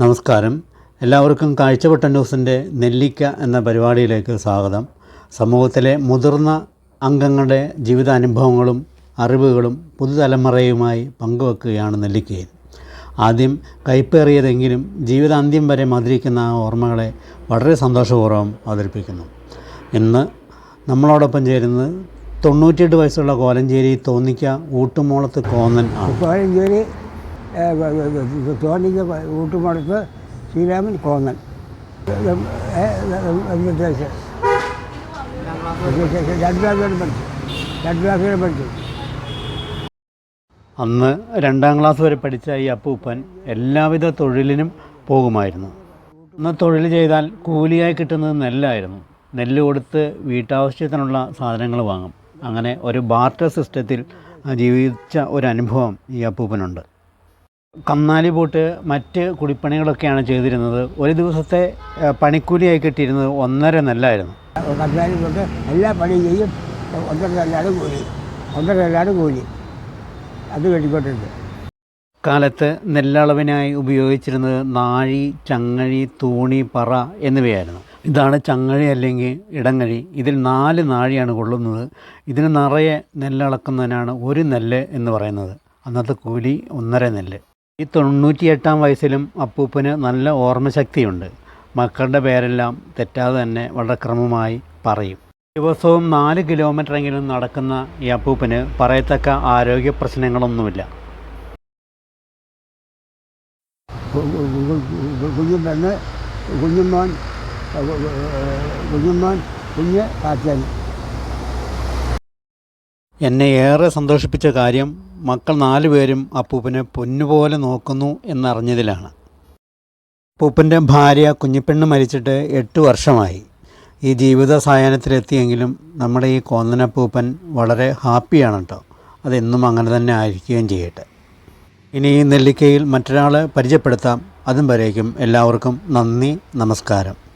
നമസ്കാരം. എല്ലാവർക്കും കാഴ്ചവട്ട ന്യൂസിന്റെ നെല്ലിക്ക എന്ന പരിപാടിയിലേക്ക് സ്വാഗതം. സമൂഹത്തിലെ മുതിർന്ന അംഗങ്ങളുടെ ജീവിതാനുഭവങ്ങളും അറിവുകളും പുതുതലമുറയുമായി പങ്കുവെക്കുകയാണ് നെല്ലിക്കയിൽ. ആദ്യം കൈപ്പേറിയതെങ്കിലും ജീവിതാന്ത്യം വരെ മധുരിക്കുന്ന ആ ഓർമ്മകളെ വളരെ സന്തോഷപൂർവം അവതരിപ്പിക്കുന്നു. ഇന്ന് നമ്മളോടൊപ്പം ചേരുന്നത് തൊണ്ണൂറ്റിയെട്ട് വയസ്സുള്ള കോലഞ്ചേരി തോന്നിക്ക ഊട്ടുമോളത്ത് കോന്നൻ ആണ്. കോഴഞ്ചേരി തോന്നിക്ക് ഊട്ടുമടുത്ത് ശ്രീരാമൻ കോന്നൻ. അന്ന് രണ്ടാം ക്ലാസ് വരെ പഠിച്ച ഈ അപ്പൂപ്പൻ എല്ലാവിധ തൊഴിലിനും പോകുമായിരുന്നു. അന്ന് തൊഴിൽ ചെയ്താൽ കൂലിയായി കിട്ടുന്നത് നെല്ലായിരുന്നു. നെല്ല് കൊടുത്ത് വീട്ടാവശ്യത്തിനുള്ള സാധനങ്ങൾ വാങ്ങും. അങ്ങനെ ഒരു ബാർട്ടർ സിസ്റ്റത്തിൽ ജീവിച്ച ഒരു അനുഭവം ഈ അപ്പൂപ്പനുണ്ട്. കന്നാലി പോട്ട് മറ്റ് കുടിപ്പണികളൊക്കെയാണ് ചെയ്തിരുന്നത്. ഒരു ദിവസത്തെ പണിക്കൂലിയായി കിട്ടിയിരുന്നത് ഒന്നര നെല്ലായിരുന്നു. കന്നാലി പോട്ട് എല്ലാ പണിയും ചെയ്യും. ഒന്നര നെല്ലാണ് കൂലി. ഒന്നര നെല്ലാണ് കൂലി. അത് കെട്ടിക്കൊണ്ടിരുന്നു. കാലത്ത് നെല്ലളവിനായി ഉപയോഗിച്ചിരുന്നത് നാഴി ചങ്ങഴി തൂണി പറ എന്നിവയായിരുന്നു. ഇതാണ് ചങ്ങഴി അല്ലെങ്കിൽ ഇടങ്ങഴി. ഇതിൽ നാല് നാഴിയാണ് കൊള്ളുന്നത്. ഇതിന് നിറയെ നെല്ലളക്കുന്നതിനാണ് ഒരു നെല്ല് എന്ന് പറയുന്നത്. അന്നത്തെ കൂലി ഒന്നര നെല്ല്. ഈ തൊണ്ണൂറ്റിയെട്ടാം വയസ്സിലും അപ്പൂപ്പന് നല്ല ഓർമ്മശക്തിയുണ്ട്. മക്കളുടെ പേരെല്ലാം തെറ്റാതെ തന്നെ വളരെ ക്രമമായി പറയും. ദിവസവും നാല് കിലോമീറ്ററെങ്കിലും നടക്കുന്ന ഈ അപ്പൂപ്പന് പറയത്തക്ക ആരോഗ്യ പ്രശ്നങ്ങളൊന്നുമില്ല. കുഞ്ഞു പെണ്ണ് കുഞ്ഞുമോൻ കുഞ്ഞ് കാറ്റാൻ. എന്നെ ഏറെ സന്തോഷിപ്പിച്ച കാര്യം മക്കൾ നാലുപേരും അപ്പൂപ്പനെ പൊന്നുപോലെ നോക്കുന്നു എന്നറിഞ്ഞതിലാണ്. അപ്പൂപ്പന്റെ ഭാര്യ കുഞ്ഞിപ്പെണ്ണ് മരിച്ചിട്ട് എട്ട് വർഷമായി. ഈ ജീവിത സായാഹ്നത്തിലെത്തിയെങ്കിലും നമ്മുടെ ഈ കോന്നനപ്പൂപ്പൻ വളരെ ഹാപ്പിയാണ് കേട്ടോ അതെന്നും അങ്ങനെ തന്നെ ആയിരിക്കുകയും ചെയ്യട്ടെ. ഇനി ഈ നെല്ലിക്കയിൽ മറ്റൊരാളെ പരിചയപ്പെടുത്താം. അതും വരേക്കും. എല്ലാവർക്കും നന്ദി നമസ്കാരം.